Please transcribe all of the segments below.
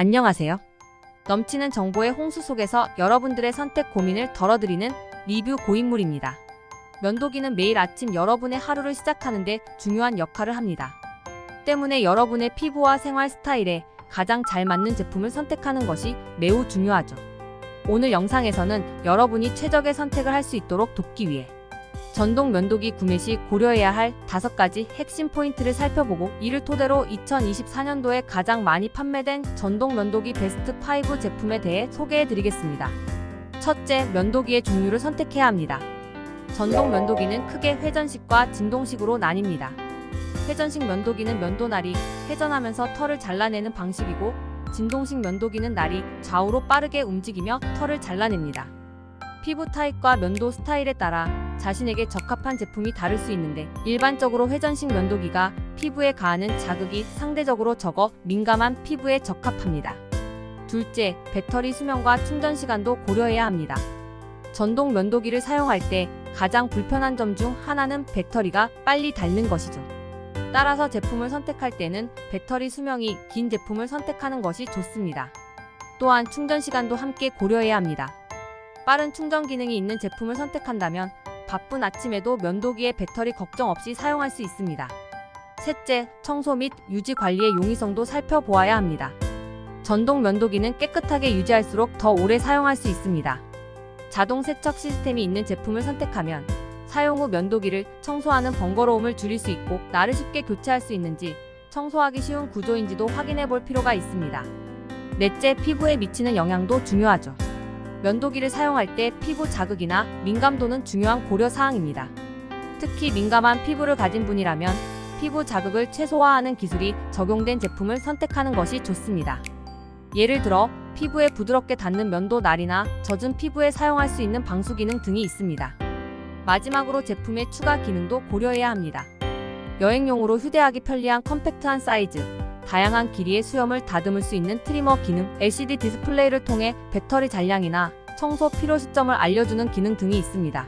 안녕하세요. 넘치는 정보의 홍수 속에서 여러분들의 선택 고민을 덜어드리는 리뷰 고인물입니다. 면도기는 매일 아침 여러분의 하루를 시작하는데 중요한 역할을 합니다. 때문에 여러분의 피부와 생활 스타일에 가장 잘 맞는 제품을 선택하는 것이 매우 중요하죠. 오늘 영상에서는 여러분이 최적의 선택을 할 수 있도록 돕기 위해 전동 면도기 구매 시 고려해야 할 다섯 가지 핵심 포인트를 살펴보고 이를 토대로 2024년도에 가장 많이 판매된 전동 면도기 베스트 5 제품에 대해 소개해 드리겠습니다. 첫째, 면도기의 종류를 선택해야 합니다. 전동 면도기는 크게 회전식과 진동식으로 나뉩니다. 회전식 면도기는 면도날이 회전하면서 털을 잘라내는 방식이고 진동식 면도기는 날이 좌우로 빠르게 움직이며 털을 잘라냅니다. 피부 타입과 면도 스타일에 따라 자신에게 적합한 제품이 다를 수 있는데 일반적으로 회전식 면도기가 피부에 가하는 자극이 상대적으로 적어 민감한 피부에 적합합니다. 둘째, 배터리 수명과 충전 시간도 고려해야 합니다. 전동 면도기를 사용할 때 가장 불편한 점 중 하나는 배터리가 빨리 닳는 것이죠. 따라서 제품을 선택할 때는 배터리 수명이 긴 제품을 선택하는 것이 좋습니다. 또한 충전 시간도 함께 고려해야 합니다. 빠른 충전 기능이 있는 제품을 선택한다면 바쁜 아침에도 면도기에 배터리 걱정 없이 사용할 수 있습니다. 셋째, 청소 및 유지 관리의 용이성도 살펴보아야 합니다. 전동 면도기는 깨끗하게 유지할수록 더 오래 사용할 수 있습니다. 자동 세척 시스템이 있는 제품을 선택하면 사용 후 면도기를 청소하는 번거로움을 줄일 수 있고 날을 쉽게 교체할 수 있는지 청소하기 쉬운 구조인지도 확인해 볼 필요가 있습니다. 넷째, 피부에 미치는 영향도 중요하죠. 면도기를 사용할 때 피부 자극이나 민감도는 중요한 고려 사항입니다. 특히 민감한 피부를 가진 분이라면 피부 자극을 최소화하는 기술이 적용된 제품을 선택하는 것이 좋습니다. 예를 들어 피부에 부드럽게 닿는 면도 날이나 젖은 피부에 사용할 수 있는 방수 기능 등이 있습니다. 마지막으로 제품의 추가 기능도 고려해야 합니다. 여행용으로 휴대하기 편리한 컴팩트한 사이즈, 다양한 길이의 수염을 다듬을 수 있는 트리머 기능, LCD 디스플레이를 통해 배터리 잔량이나 청소 필요 시점을 알려주는 기능 등이 있습니다.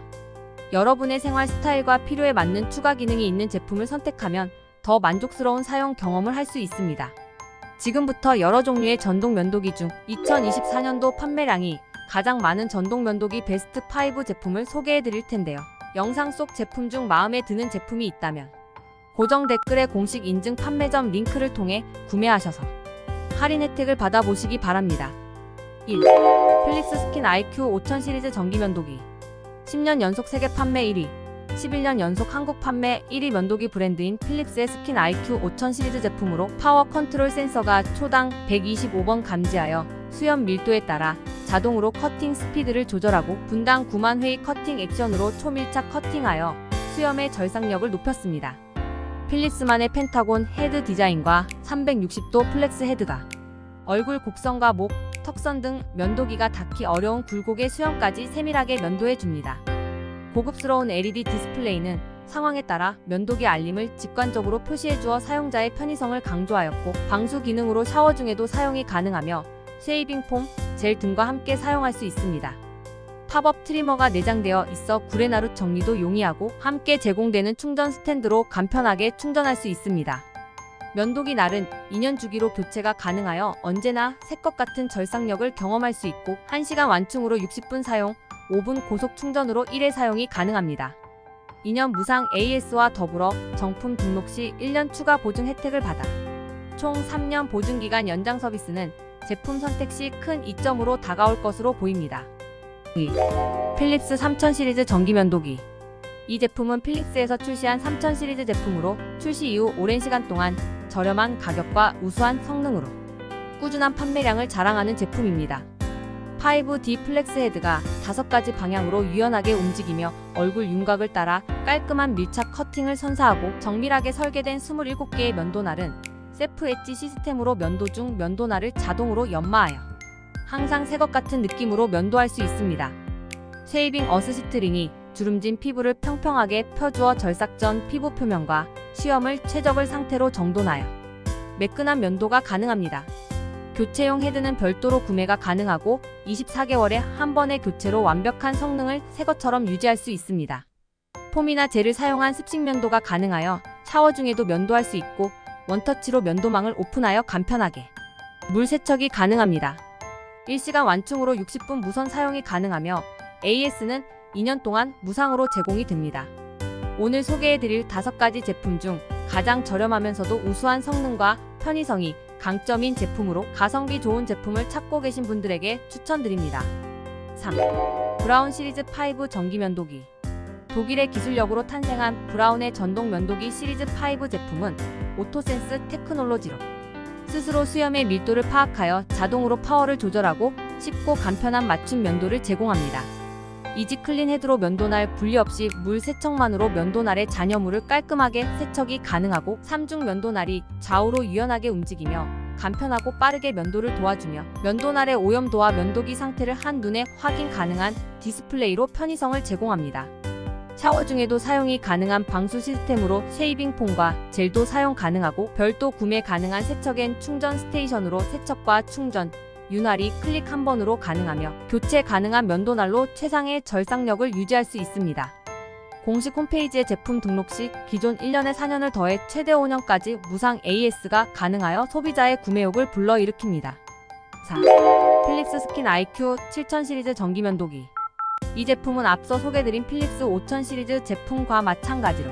여러분의 생활 스타일과 필요에 맞는 추가 기능이 있는 제품을 선택하면 더 만족스러운 사용 경험을 할 수 있습니다. 지금부터 여러 종류의 전동 면도기 중 2024년도 판매량이 가장 많은 전동 면도기 베스트 5 제품을 소개해 드릴 텐데요. 영상 속 제품 중 마음에 드는 제품이 있다면 고정 댓글에 공식 인증 판매점 링크를 통해 구매하셔서 할인 혜택을 받아보시기 바랍니다. 1. 필립스 스킨 IQ 5000 시리즈 전기 면도기 10년 연속 세계 판매 1위 11년 연속 한국 판매 1위 면도기 브랜드인 필립스의 스킨 IQ 5000 시리즈 제품으로 파워 컨트롤 센서가 초당 125번 감지하여 수염 밀도에 따라 자동으로 커팅 스피드를 조절하고 분당 9만 회의 커팅 액션으로 초밀착 커팅하여 수염의 절삭력을 높였습니다. 필립스만의 펜타곤 헤드 디자인과 360도 플렉스 헤드가 얼굴 곡선과 목, 턱선 등 면도기가 닿기 어려운 굴곡의 수염까지 세밀하게 면도해줍니다. 고급스러운 LED 디스플레이는 상황에 따라 면도기 알림을 직관적으로 표시해주어 사용자의 편의성을 강조하였고 방수 기능으로 샤워 중에도 사용이 가능하며 쉐이빙 폼, 젤 등과 함께 사용할 수 있습니다. 팝업 트리머가 내장되어 있어 구레나룻 정리도 용이하고 함께 제공되는 충전 스탠드로 간편하게 충전할 수 있습니다. 면도기 날은 2년 주기로 교체가 가능하여 언제나 새 것 같은 절삭력을 경험할 수 있고 1시간 완충으로 60분 사용, 5분 고속 충전으로 1회 사용이 가능합니다. 2년 무상 AS와 더불어 정품 등록 시 1년 추가 보증 혜택을 받아 총 3년 보증기간 연장 서비스는 제품 선택 시 큰 이점으로 다가올 것으로 보입니다. 2. 필립스 3000 시리즈 전기 면도기 이 제품은 필립스에서 출시한 3000 시리즈 제품으로 출시 이후 오랜 시간 동안 저렴한 가격과 우수한 성능으로 꾸준한 판매량을 자랑하는 제품입니다. 5D 플렉스 헤드가 5가지 방향으로 유연하게 움직이며 얼굴 윤곽을 따라 깔끔한 밀착 커팅을 선사하고 정밀하게 설계된 27개의 면도날은 세프 엣지 시스템으로 면도 중 면도날을 자동으로 연마하여 항상 새 것 같은 느낌으로 면도할 수 있습니다. 쉐이빙 어스시트링이 주름진 피부를 평평하게 펴주어 절삭 전 피부 표면과 수염을 최적을 상태로 정돈하여 매끈한 면도가 가능합니다. 교체용 헤드는 별도로 구매가 가능하고 24개월에 한 번의 교체로 완벽한 성능을 새 것처럼 유지할 수 있습니다. 폼이나 젤을 사용한 습식 면도가 가능하여 샤워 중에도 면도할 수 있고 원터치로 면도망을 오픈하여 간편하게 물 세척이 가능합니다. 1시간 완충으로 60분 무선 사용이 가능하며 AS는 2년 동안 무상으로 제공이 됩니다. 오늘 소개해드릴 5가지 제품 중 가장 저렴하면서도 우수한 성능과 편의성이 강점인 제품으로 가성비 좋은 제품을 찾고 계신 분들에게 추천드립니다. 3. 브라운 시리즈 5 전기 면도기 독일의 기술력으로 탄생한 브라운의 전동 면도기 시리즈 5 제품은 오토센스 테크놀로지로 스스로 수염의 밀도를 파악하여 자동으로 파워를 조절하고 쉽고 간편한 맞춤 면도를 제공합니다. 이지 클린 헤드로 면도날 분리 없이 물 세척만으로 면도날의 잔여물을 깔끔하게 세척이 가능하고 삼중 면도날이 좌우로 유연하게 움직이며 간편하고 빠르게 면도를 도와주며 면도날의 오염도와 면도기 상태를 한눈에 확인 가능한 디스플레이로 편의성을 제공합니다. 샤워 중에도 사용이 가능한 방수 시스템으로 쉐이빙 폼과 젤도 사용 가능하고 별도 구매 가능한 세척 앤 충전 스테이션으로 세척과 충전, 윤활이 클릭 한 번으로 가능하며 교체 가능한 면도날로 최상의 절삭력을 유지할 수 있습니다. 공식 홈페이지에 제품 등록 시 기존 1년에 4년을 더해 최대 5년까지 무상 AS가 가능하여 소비자의 구매욕을 불러일으킵니다. 4. 필립스 스킨 IQ 7000 시리즈 전기 면도기 이 제품은 앞서 소개드린 필립스 5000 시리즈 제품과 마찬가지로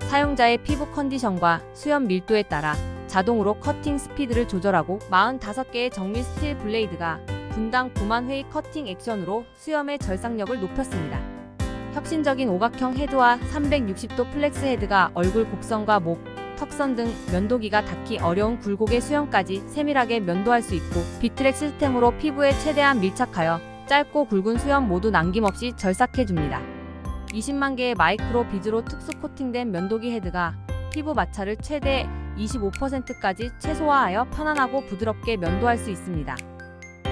사용자의 피부 컨디션과 수염 밀도에 따라 자동으로 커팅 스피드를 조절하고 45개의 정밀 스틸 블레이드가 분당 9만 회의 커팅 액션으로 수염의 절삭력을 높였습니다. 혁신적인 오각형 헤드와 360도 플렉스 헤드가 얼굴 곡선과 목, 턱선 등 면도기가 닿기 어려운 굴곡의 수염까지 세밀하게 면도할 수 있고 비트랙 시스템으로 피부에 최대한 밀착하여 짧고 굵은 수염 모두 남김없이 절삭해줍니다. 20만 개의 마이크로 비즈로 특수 코팅된 면도기 헤드가 피부 마찰을 최대 25%까지 최소화하여 편안하고 부드럽게 면도할 수 있습니다.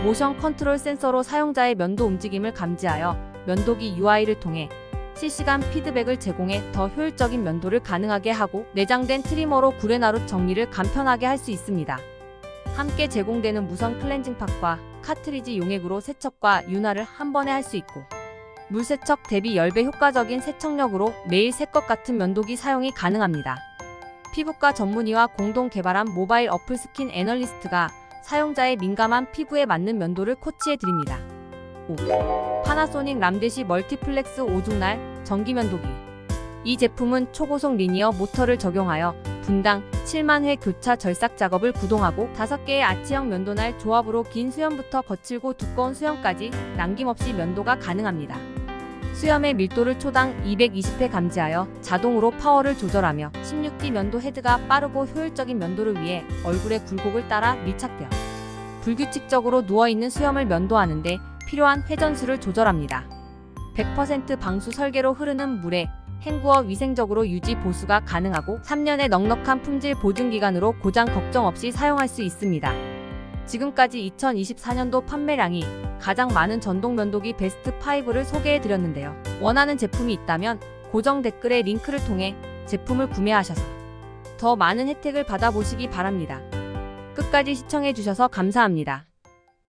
모션 컨트롤 센서로 사용자의 면도 움직임을 감지하여 면도기 UI를 통해 실시간 피드백을 제공해 더 효율적인 면도를 가능하게 하고 내장된 트리머로 구레나룻 정리를 간편하게 할 수 있습니다. 함께 제공되는 무선 클렌징 팍과 카트리지 용액으로 세척과 윤활을 한 번에 할 수 있고 물세척 대비 10배 효과적인 세척력으로 매일 새것 같은 면도기 사용이 가능합니다. 피부과 전문의와 공동 개발한 모바일 어플 스킨 애널리스트가 사용자의 민감한 피부에 맞는 면도를 코치해 드립니다. 5. 파나소닉 람데시 멀티플렉스 오중날 전기 면도기. 이 제품은 초고속 리니어 모터를 적용하여 분당 7만 회 교차 절삭 작업을 구동하고 5개의 아치형 면도날 조합으로 긴 수염부터 거칠고 두꺼운 수염까지 남김없이 면도가 가능합니다. 수염의 밀도를 초당 220회 감지하여 자동으로 파워를 조절하며 16D 면도 헤드가 빠르고 효율적인 면도를 위해 얼굴의 굴곡을 따라 밀착되어 불규칙적으로 누워있는 수염을 면도하는데 필요한 회전수를 조절합니다. 100% 방수 설계로 흐르는 물에 헹구어 위생적으로 유지 보수가 가능하고 3년의 넉넉한 품질 보증 기간으로 고장 걱정 없이 사용할 수 있습니다. 지금까지 2024년도 판매량이 가장 많은 전동 면도기 베스트 5를 소개해 드렸는데요. 원하는 제품이 있다면 고정 댓글의 링크를 통해 제품을 구매하셔서 더 많은 혜택을 받아보시기 바랍니다. 끝까지 시청해 주셔서 감사합니다.